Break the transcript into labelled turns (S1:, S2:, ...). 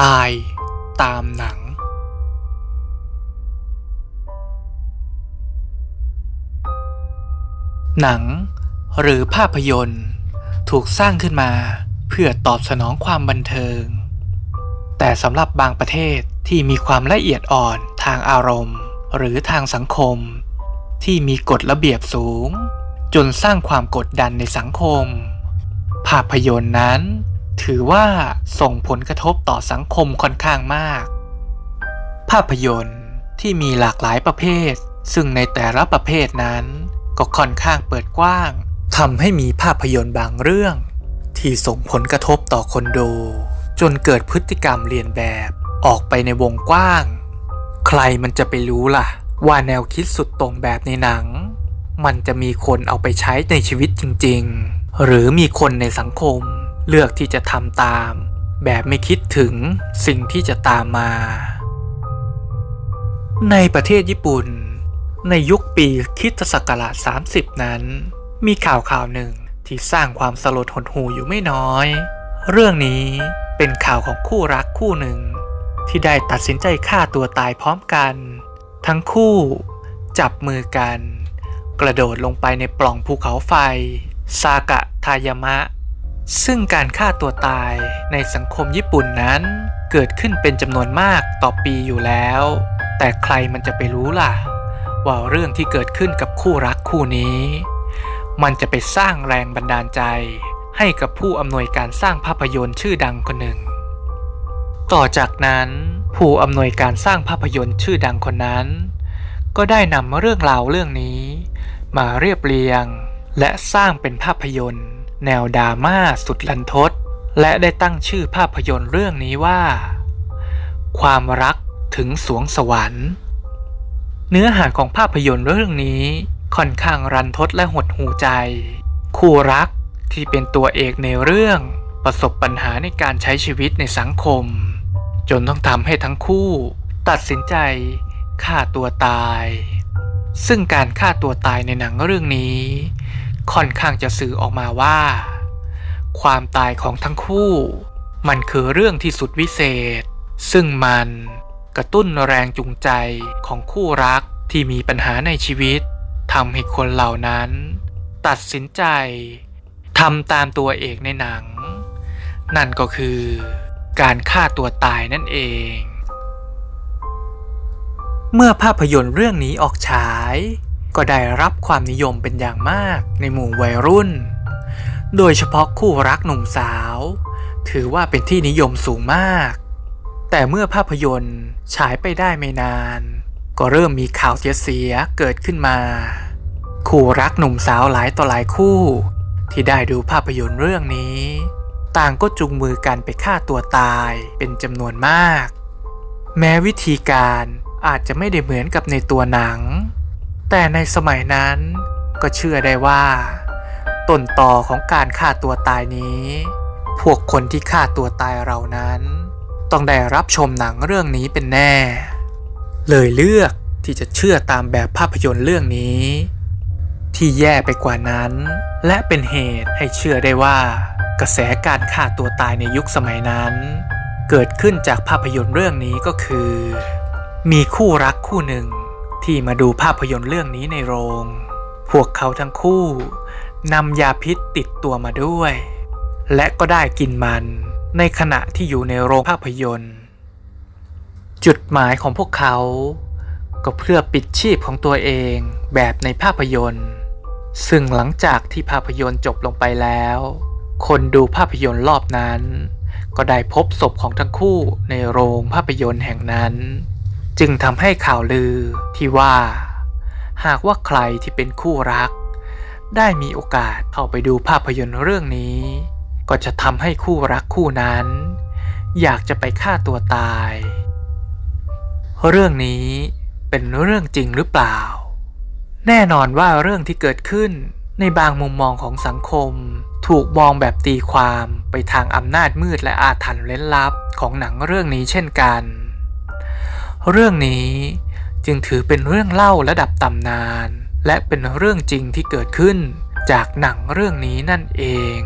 S1: ตายตามหนัง หนังหรือภาพยนตร์ ถูกสร้างขึ้นมาเพื่อตอบสนองความบันเทิง แต่สำหรับบางประเทศที่มีความละเอียดอ่อนทางอารมณ์ หรือทางสังคม ที่มีกฎระเบียบสูง จนสร้างความกดดันในสังคม ภาพยนตร์นั้น ถือว่าส่งผลกระทบต่อสังคมค่อนข้างมาก ภาพยนตร์ที่มีหลากหลายประเภท ซึ่งในแต่ละประเภทนั้น ก็ค่อนข้างเปิดกว้างทำให้มีภาพยนตร์บางเรื่อง ที่ส่งผลกระทบต่อคนดู จนเกิดพฤติกรรมเรียนแบบออกไปในวงกว้าง ใครมันจะไปรู้ล่ะ ว่าแนวคิดสุดตรงแบบในหนัง มันจะมีคนเอาไปใช้ในชีวิตจริง ๆ หรือมีคนในสังคม เลือกที่จะทำตาม แบบไม่คิดถึงสิ่งที่จะตามมา ในประเทศญี่ปุ่น ในยุคปีคริสตศักราช 30 นั้น มีข่าวข่าวหนึ่งที่สร้างความสลดหดหูอยู่ไม่น้อย เรื่องนี้เป็นข่าวของคู่รักคู่หนึ่ง ที่ได้ตัดสินใจฆ่าตัวตายพร้อมกัน ทั้งคู่จับมือกัน กระโดดลงไปในปล่องภูเขาไฟ ซากะทายามะ ซึ่งการฆ่าตัวตายในสังคมญี่ปุ่นนั้น เกิดขึ้นเป็นจำนวนมากต่อปีอยู่แล้ว แต่ใครมันจะไปรู้ล่ะ ว่าเรื่องที่เกิดขึ้นกับคู่รักคู่นี้ มันจะไปสร้างแรงบันดาลใจ ให้กับผู้อำนวยการสร้างภาพยนตร์ชื่อดังคนหนึ่ง ต่อจากนั้นผู้อำนวยการสร้างภาพยนตร์ชื่อดังคนนั้น ก็ได้นำเรื่องราวเรื่องนี้ มาเรียบเรียงและสร้างเป็นภาพยนตร์ แนวดราม่าสุดลันทด และได้ตั้งชื่อภาพยนตร์เรื่องนี้ว่า ความรักถึงสวงสวรรค์ เนื้อหาของภาพยนตร์เรื่องนี้ค่อนข้างรันทดและหดหูใจ คู่รักที่เป็นตัวเอกในเรื่องประสบปัญหาในการใช้ชีวิตในสังคม จนต้องทำให้ทั้งคู่ ตัดสินใจฆ่าตัวตาย ซึ่งการฆ่าตัวตายในหนังเรื่องนี้ ค่อนข้างจะสื่อออกมาว่า ความตายของทั้งคู่ มันคือเรื่องที่สุดวิเศษ ซึ่งมันกระตุ้นแรงจูงใจของคู่รักที่มีปัญหาในชีวิตทำให้คนเหล่านั้น ตัดสินใจทำตามตัวเอกในหนัง นั่นก็คือการฆ่าตัวตายนั่นเอง เมื่อภาพยนตร์เรื่องนี้ออกฉาย ก็ได้รับความนิยมเป็นอย่างมากในหมู่วัยรุ่น โดยเฉพาะคู่รักหนุ่มสาว ถือว่าเป็นที่นิยมสูงมาก แต่เมื่อภาพยนตร์ฉายไปได้ไม่นาน ก็เริ่มมีข่าวเสียเกิดขึ้นมา คู่รักหนุ่มสาวหลายต่อหลายคู่ ที่ได้ดูภาพยนตร์เรื่องนี้ ต่างก็จูงมือกันไปฆ่าตัวตายเป็นจำนวนมาก แม้วิธีการอาจจะไม่ได้เหมือนกับในตัวหนัง แต่ในสมัยนั้นก็เชื่อได้ว่า ต้นต่อของการฆ่าตัวตายนี้ พวกคนที่ฆ่าตัวตายเรานั้น ต้องได้รับชมหนังเรื่องนี้เป็นแน่ เลยเลือกที่จะเชื่อตามแบบภาพยนตร์เรื่องนี้ ที่แย่ไปกว่านั้น และเป็นเหตุให้เชื่อได้ว่า กระแสการฆ่าตัวตายในยุคสมัยนั้น เกิดขึ้นจากภาพยนตร์เรื่องนี้ก็คือ มีคู่รักคู่หนึ่ง ที่มาดูภาพยนตร์เรื่องนี้ในโรง พวกเขาทั้งคู่นำยาพิษติดตัวมาด้วย และก็ได้กินมันในขณะที่อยู่ในโรงภาพยนตร์ จุดหมายของพวกเขา ก็เพื่อปิดชีพของตัวเองแบบในภาพยนตร์ ซึ่งหลังจากที่ภาพยนตร์จบลงไปแล้ว คนดูภาพยนตร์รอบนั้น ก็ได้พบศพของทั้งคู่ในโรงภาพยนตร์แห่งนั้น จึงทำให้ข่าวลือที่ว่า หากว่าใครที่เป็นคู่รัก ได้มีโอกาสเข้าไปดูภาพยนตร์เรื่องนี้ ก็จะทำให้คู่รักคู่นั้น อยากจะไปฆ่าตัวตาย เรื่องนี้เป็นเรื่องจริงหรือเปล่า แน่นอนว่าเรื่องที่เกิดขึ้นในบางมุมมองของสังคม ถูกมองแบบตีความไปทางอำนาจมืดและอาถรรพ์เล้นลับของหนังเรื่องนี้เช่นกัน เรื่องนี้จึงถือเป็นเรื่องเล่าระดับตำนาน และเป็นเรื่องจริงที่เกิดขึ้นจากหนังเรื่องนี้นั่นเอง